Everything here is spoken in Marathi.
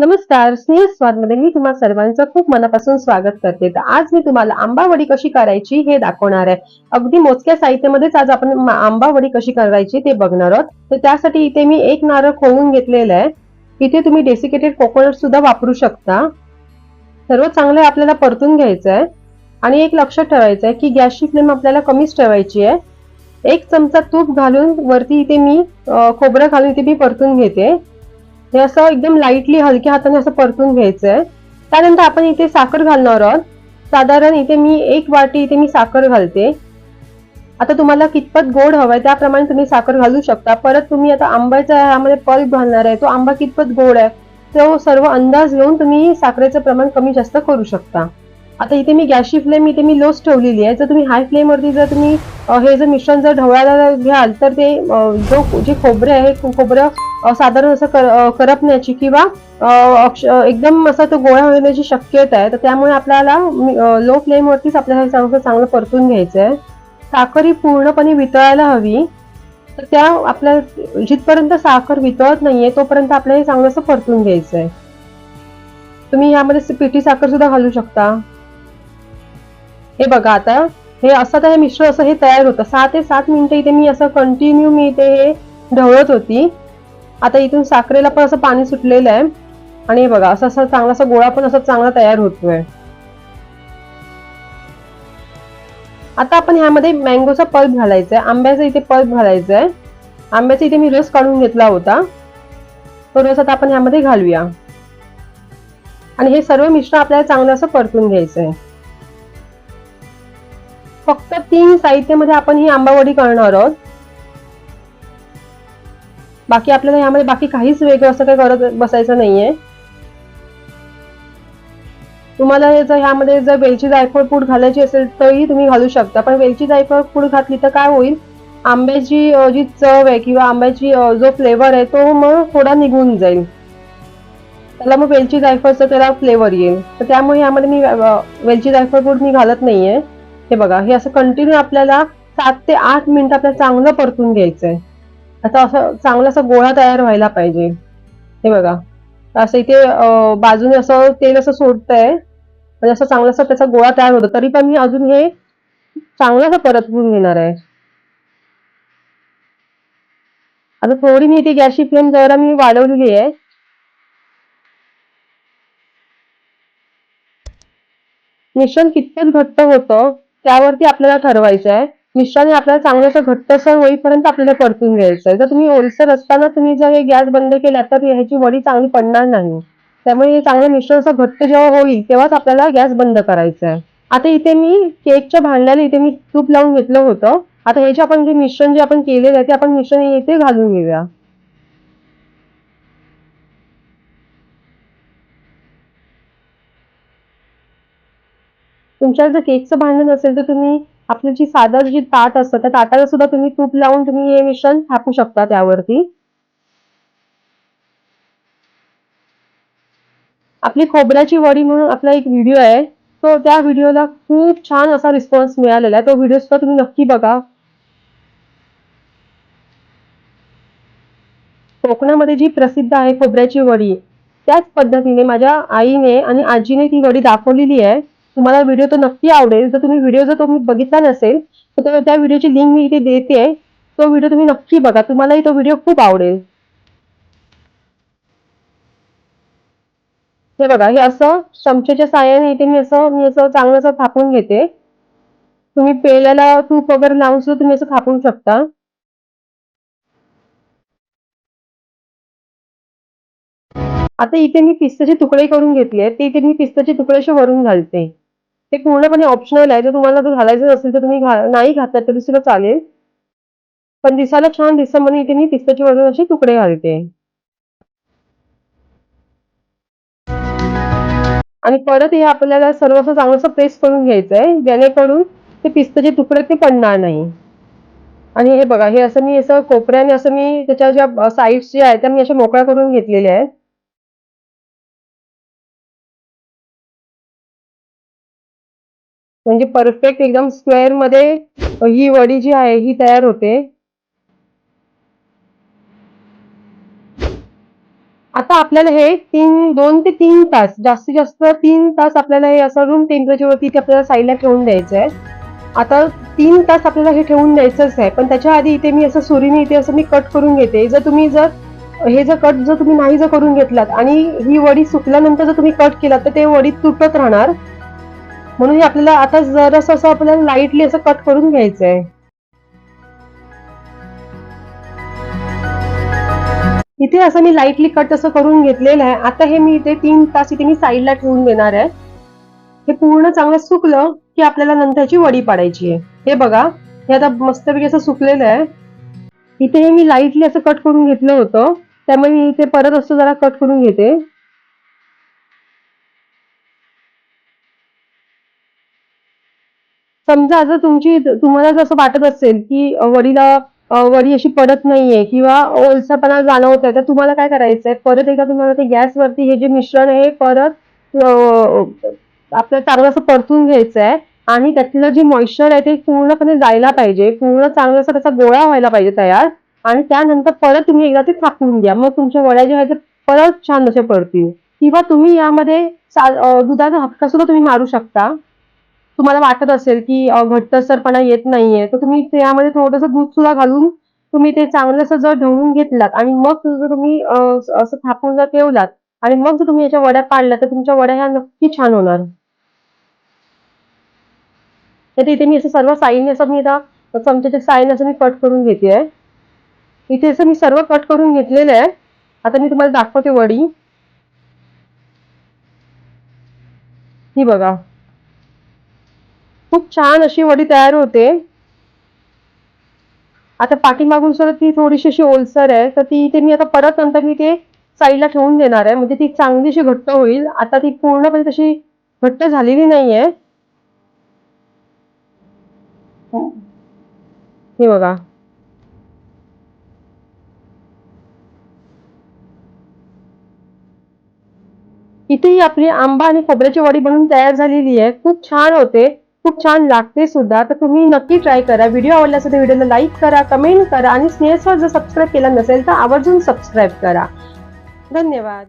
नमस्कार स्नेह स्वादमध्ये मी तुम्हा सर्वांचं खूप मनापासून स्वागत करते. तर आज मी तुम्हाला आंबावडी कशी करायची हे दाखवणार आहे. अगदी मोजक्या साहित्यामध्येच आज आपण आंबावडी कशी करायची ते बघणार आहोत. तर त्यासाठी इथे मी एक नारळ खोवून घेतलेलं आहे. इथे तुम्ही डेसिकेटेड कोकोनट सुद्धा वापरू शकता. सर्व चांगलं आपल्याला परतून घ्यायचं आहे. आणि एक लक्षात ठेवायचं आहे की गॅसची फ्लेम आपल्याला कमीच ठेवायची आहे. एक चमचा तूप घालून वरती इथे मी खोबरं घालून इथे मी परतून घेते. हे असं एकदम लाईटली हलक्या हाताने असं परतून घ्यायचं आहे त्यानंतर आपण इथे साखर घालणार आहोत. साधारण इथे मी एक वाटी इथे मी साखर घालते. आता तुम्हाला कितपत गोड हवाय त्याप्रमाणे तुम्ही साखर घालू शकता. परत तुम्ही आता आंब्याचा ह्यामध्ये पल्प घालणार आहे. तो आंबा कितपत गोड आहे तो सर्व अंदाज घेऊन तुम्ही साखरेचं प्रमाण कमी जास्त करू शकता. आता इथे मी गॅसची फ्लेम इथे मी लोच ठेवलेली आहे. जर तुम्ही हाय फ्लेमवरती जर तुम्ही हे जर मिश्रण जर ढवळायला घ्याल तर ते जो जे खोबरे आहे खोबरं साधारण असं करपण्याची किंवा एकदम असं तो गोळा होण्याची शक्यता आहे. तर त्यामुळे आपल्याला लो फ्लेमवरतीच आपल्याला हे चांगलं चांगलं परतून घ्यायचं आहे साखर ही पूर्णपणे वितळायला हवी. तर त्या आपल्या जिथपर्यंत साखर वितळत नाहीये तोपर्यंत आपल्याला हे चांगलं असं परतून घ्यायचं आहे तुम्ही यामध्ये पिठी साखर सुद्धा घालू शकता. हे बघा आता हे असं तर हे मिश्र असं हे तयार होतं. सहा ते सात मिनिटं इथे मी असं कंटिन्यू मी इथे हे ढवळत होती. आता इथून साखरेला पण असं पाणी सुटलेलं आहे. आणि हे बघा असं असं चांगला असा गोळा पण असा चांगला तयार होतोय. आता आपण ह्यामध्ये मँगोचा पल्प घालायचा आहे आंब्याचा इथे पल्प घालायचा आहे आंब्याचा इथे मी रस काढून घेतला होता. तो रस आता आपण ह्यामध्ये घालूया. आणि हे सर्व मिश्रण आपल्याला चांगलं असं परतून घ्यायचं आहे फक्त तीन साहित्यामध्ये आपण ही आंबावडी करणार आहोत. बाकी आपल्याला यामध्ये बाकी काहीच वेगळं असं काही करत बसायचं नाहीये. तुम्हाला जर ह्यामध्ये जर वेलची जायफळ पूड घालायची असेल तरी तुम्ही घालू शकता. पण वेलची जायफळ पूड घातली तर काय होईल? आंब्याची जी चव आहे किंवा आंब्याची जो फ्लेवर आहे तो मग थोडा निघून जाईल. त्याला मग वेलची जायफळचा त्याला फ्लेवर येईल. तर त्यामुळे यामध्ये मी वेलची जायफळ पूड मी घालत नाहीये. हे बघा हे असं कंटिन्यू आपल्याला सात ते आठ मिनिट आपल्याला चांगलं परतून घ्यायचं आहे आता असं चांगला असा गोळा तयार व्हायला पाहिजे. हे बघा. असं इथे बाजूने असं तेल असं सोडतंय. म्हणजे असं चांगलासा त्याचा गोळा तयार होतो. तरी पण मी अजून हे चांगलं परतवून घेणार आहे. आता थोडी मी इथे गॅसची फ्लेम जरा मी वाढवलेली आहे. मिश्रण कितपत घट्ट होतं त्यावरती आपल्याला ठरवायचं आहे. मिश्रण आपल्याला चांगलं असं घट्टसर होईपर्यंत आपल्याला परतून घ्यायचं आहे जर तुम्ही ओलसर असताना तुम्ही जर हे गॅस बंद केला तर ह्याची वडी चांगली पडणार नाही. त्यामुळे हे चांगलं मिश्रण असं घट्ट जेव्हा होईल तेव्हाच आपल्याला गॅस बंद करायचा आहे आता इथे मी केकच्या भांड्याला इथे मी तूप लावून घेतलं होतं. आता हे जे आपण जे मिश्रण जे आपण केलेलं आहे ते आपण मिश्रण इथे घालून घेऊया. तुमच्या जर केकचं भांडण असेल तर तुम्ही आपलं जी साधं जी ताट असतं त्या ताटाला सुद्धा तुम्ही तूप लावून तुम्ही हे मिश्रण थापू शकता त्यावरती. आपली खोबऱ्याची वडी म्हणून आपला एक व्हिडिओ आहे. तो त्या व्हिडिओला खूप छान असा रिस्पॉन्स मिळालेला आहे. तो व्हिडिओ सुद्धा तुम्ही नक्की बघा. कोकणामध्ये जी प्रसिद्ध आहे खोबऱ्याची वडी त्याच पद्धतीने माझ्या आईने आणि आजीने ती वडी दाखवलेली आहे. तुम्हाला व्हिडिओ तो नक्की आवडेल. जर तुम्ही व्हिडिओ जर तुम्ही बघितला नसेल तर त्या व्हिडिओची लिंक मी इथे देते. तो व्हिडिओ तुम्ही नक्की बघा. तुम्हालाही तो व्हिडिओ खूप आवडेल. हे बघा हे असं चमच्याच्या साहाय्याने इथे मी असं मी असं चांगलं असं थापून घेते. तुम्ही पेल्याला तूप वगैरे लावून सुद्धा तुम्ही असं थापून शकता. आता इथे मी पिस्ताचे तुकडे करून घेतले ते इथे मी पिस्ताचे तुकडे असे वरून घालते. ते पूर्णपणे म्हणजे ऑप्शनल आहे. जर तुम्हाला जर घालायचं असेल तर तुम्ही नाही घातलं तरी सुद्धा चालेल. पण दिसायला छान दिसतं म्हणून इथे मी पिस्ताचे वरून असे तुकडे घालते. आणि परत हे आपल्याला सर्व असं चांगलं प्रेस करून घ्यायचं आहे. जेणेकरून ते पिस्ताचे तुकडे ते पडणार नाही. आणि हे बघा हे असं मी असं कोपऱ्याने असं मी त्याच्या ज्या साईड्स ज्या आहेत त्या मी अशा मोकळ्या करून घेतलेल्या आहेत. म्हणजे परफेक्ट एकदम स्क्वेअरमध्ये ही वडी जी आहे ही तयार होते. आता आपल्याला हे तीन दोन ते तीन तास जास्तीत जास्त तीन तास आपल्याला हे असं रूम टेम्परेचरवरती इथे आपल्याला साईडला ठेवून द्यायचं आहे. आता तीन तास आपल्याला हे ठेवून द्यायचंच आहे पण त्याच्या आधी इथे मी असं सुरीने इथे असं मी कट करून घेते. जर तुम्ही जर हे जर कट जर तुम्ही नाही जर करून घेतलात आणि ही वडी सुकल्यानंतर जर तुम्ही कट केलात तर ते वडी तुटत राहणार. म्हणून हे आपल्याला आता जरासं असं आपल्याला लाईटली असं कट करून घ्यायचं आहे इथे असं मी लाईटली कट असं करून घेतलेलं आहे. आता हे मी इथे तीन तास इथे मी साईडला ठेवून देणार आहे. हे पूर्ण चांगलं सुकलं की आपल्याला नंतरची वडी पाडायची आहे. हे बघा हे आता मस्तपैकी असं सुकलेलं आहे. इथे हे मी लाईटली असं कट करून घेतलं होतं. त्यामुळे मी इथे परत असं जरा कट करून घेते. समजा जर तुमची तुम्हाला जसं वाटत असेल की वडीला वडी अशी पडत नाहीये किंवा ओलसरपणा जाणवत आहे तर तुम्हाला काय करायचंय? परत एकदा तुम्हाला ते गॅसवरती हे जे मिश्रण आहे हे परत अ, आपल्याला चांगलं असं परतून घ्यायचं आहे आणि त्यातलं जे मॉइश्चर आहे ते पूर्णपणे जायला पाहिजे. पूर्ण चांगलं असं त्याचा गोळा व्हायला पाहिजे तयार. आणि त्यानंतर परत तुम्ही एकदा ते थाकून घ्या. मग तुमच्या वड्या ज्या आहेत ते परत छान असे पडतील. किंवा तुम्ही यामध्ये दुधाचा हक्का सुद्धा तुम्ही मारू शकता. तुम्हाला वाटत असेल की घट्टसरपणा येत नाहीये तर तुम्ही त्यामध्ये थोडंसं दूध सुद्धा घालून तुम्ही ते चांगलं असं जर ढवळून घेतलात आणि मग जर तुम्ही असं थापून जर ठेवलात आणि मग जर तुम्ही याच्या वड्या पाडल्या तर तुमच्या वड्या ह्या नक्की छान होणार. तर इथे मी असं सर्व साईडने असं मी आता चमच्याच्या साईडने असं मी कट करून घेते. इथे असं मी सर्व कट करून घेतलेलं आहे. आता मी तुम्हाला दाखवते वडी. ही बघा. खूप छान अशी वडी तयार होते. आता पाठीमागून सुद्धा ती थोडीशी अशी ओलसर आहे तर ती इथे मी आता परत नंतर मी ते साईडला ठेवून देणार आहे. म्हणजे ती चांगलीशी घट्ट होईल. आता ती पूर्णपणे तशी घट्ट झालेली नाहीये. हे बघा. इथेही आपली आंबा आणि खोबऱ्याची वडी बनवून तयार झालेली आहे. खूप छान होते. खूप छान लागते सुद्धा. तर तुम्ही नक्की ट्राय करा. व्हिडिओ आवडला असेल तर व्हिडिओला लाईक करा कमेंट करा आणि स्नेहस्वर जर सबस्क्राईब केला नसेल तर आवर्जून सबस्क्राईब करा. धन्यवाद.